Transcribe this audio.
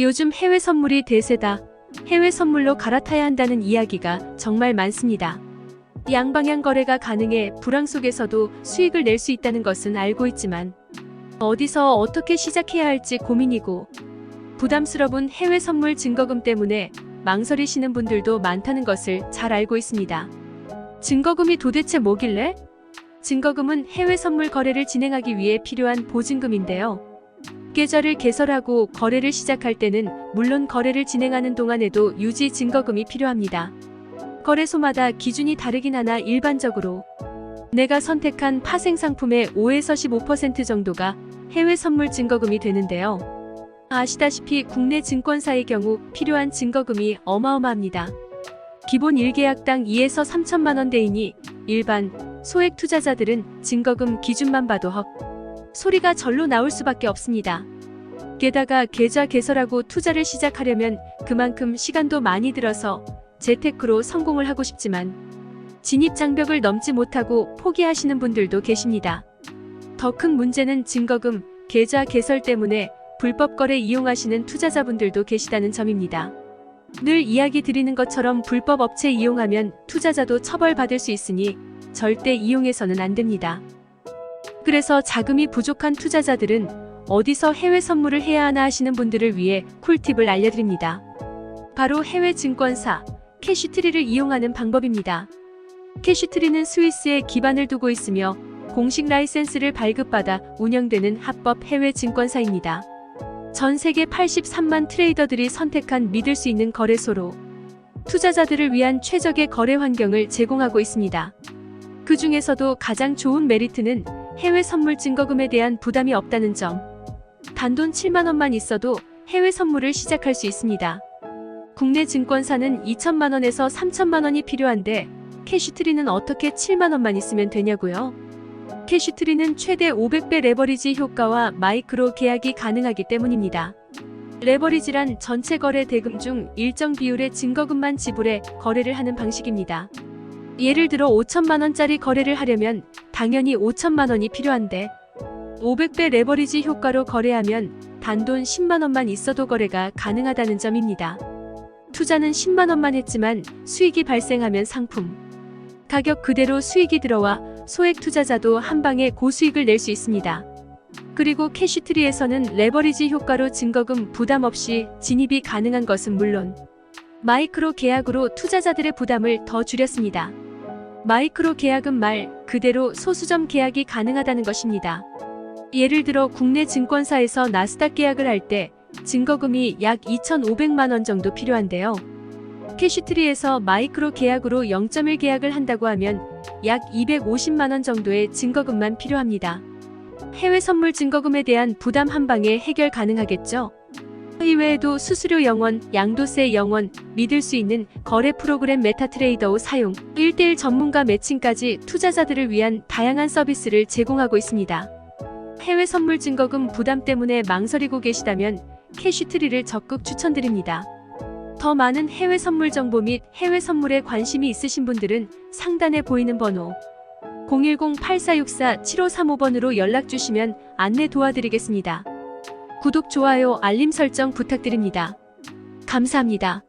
요즘 해외 선물이 대세다. 해외 선물로 갈아타야 한다는 이야기가 정말 많습니다. 양방향 거래가 가능해 불황 속에서도 수익을 낼 수 있다는 것은 알고 있지만 어디서 어떻게 시작해야 할지 고민이고 부담스러운 해외 선물 증거금 때문에 망설이시는 분들도 많다는 것을 잘 알고 있습니다. 증거금이 도대체 뭐길래? 증거금은 해외 선물 거래를 진행하기 위해 필요한 보증금인데요. 계좌를 개설하고 거래를 시작할 때는 물론 거래를 진행하는 동안에도 유지 증거금이 필요합니다. 거래소마다 기준이 다르긴 하나 일반적으로 내가 선택한 파생 상품의 5에서 15% 정도가 해외 선물 증거금이 되는데요. 아시다시피 국내 증권사의 경우 필요한 증거금이 어마어마합니다. 기본 1계약당 2에서 3천만 원대이니 일반 소액 투자자들은 증거금 기준만 봐도 헉 소리가 절로 나올 수밖에 없습니다. 게다가 계좌 개설하고 투자를 시작하려면 그만큼 시간도 많이 들어서 재테크로 성공을 하고 싶지만 진입 장벽을 넘지 못하고 포기하시는 분들도 계십니다. 더 큰 문제는 증거금, 계좌 개설 때문에 불법 거래 이용하시는 투자자분들도 계시다는 점입니다. 늘 이야기 드리는 것처럼 불법 업체 이용하면 투자자도 처벌받을 수 있으니 절대 이용해서는 안 됩니다. 그래서 자금이 부족한 투자자들은 어디서 해외 선물을 해야 하나 하시는 분들을 위해 꿀팁을 알려드립니다. 바로 해외 증권사 캐시트리를 이용하는 방법입니다. 캐시트리는 스위스에 기반을 두고 있으며 공식 라이센스를 발급받아 운영되는 합법 해외 증권사입니다. 전 세계 83만 트레이더들이 선택한 믿을 수 있는 거래소로 투자자들을 위한 최적의 거래 환경을 제공하고 있습니다. 그 중에서도 가장 좋은 메리트는 해외 선물 증거금에 대한 부담이 없다는 점. 단돈 7만 원만 있어도 해외 선물을 시작할 수 있습니다. 국내 증권사는 2천만 원에서 3천만 원이 필요한데 캐시트리는 어떻게 7만 원만 있으면 되냐고요? 캐시트리는 최대 500배 레버리지 효과와 마이크로 계약이 가능하기 때문입니다. 레버리지란 전체 거래 대금 중 일정 비율의 증거금만 지불해 거래를 하는 방식입니다. 예를 들어 5천만 원짜리 거래를 하려면 당연히 5천만 원이 필요한데 500배 레버리지 효과로 거래하면 단돈 10만 원만 있어도 거래가 가능하다는 점입니다. 투자는 10만 원만 했지만 수익이 발생하면 상품 가격 그대로 수익이 들어와 소액 투자자도 한 방에 고수익을 낼 수 있습니다. 그리고 캐시트리에서는 레버리지 효과로 증거금 부담 없이 진입이 가능한 것은 물론 마이크로 계약으로 투자자들의 부담을 더 줄였습니다. 마이크로 계약은 말 그대로 소수점 계약이 가능하다는 것입니다. 예를 들어 국내 증권사에서 나스닥 계약을 할 때 증거금이 약 2,500만 원 정도 필요한데요. 캐시트리에서 마이크로 계약으로 0.1 계약을 한다고 하면 약 250만 원 정도의 증거금만 필요합니다. 해외 선물 증거금에 대한 부담 한 방에 해결 가능하겠죠? 이외에도 수수료 영원, 양도세 영원, 믿을 수 있는 거래 프로그램 메타트레이더 사용, 1대1 전문가 매칭까지 투자자들을 위한 다양한 서비스를 제공하고 있습니다. 해외 선물 증거금 부담 때문에 망설이고 계시다면 캐시트리를 적극 추천드립니다. 더 많은 해외 선물 정보 및 해외 선물에 관심이 있으신 분들은 상단에 보이는 번호 010-8464-7535번으로 연락 주시면 안내 도와드리겠습니다. 구독, 좋아요, 알림 설정 부탁드립니다. 감사합니다.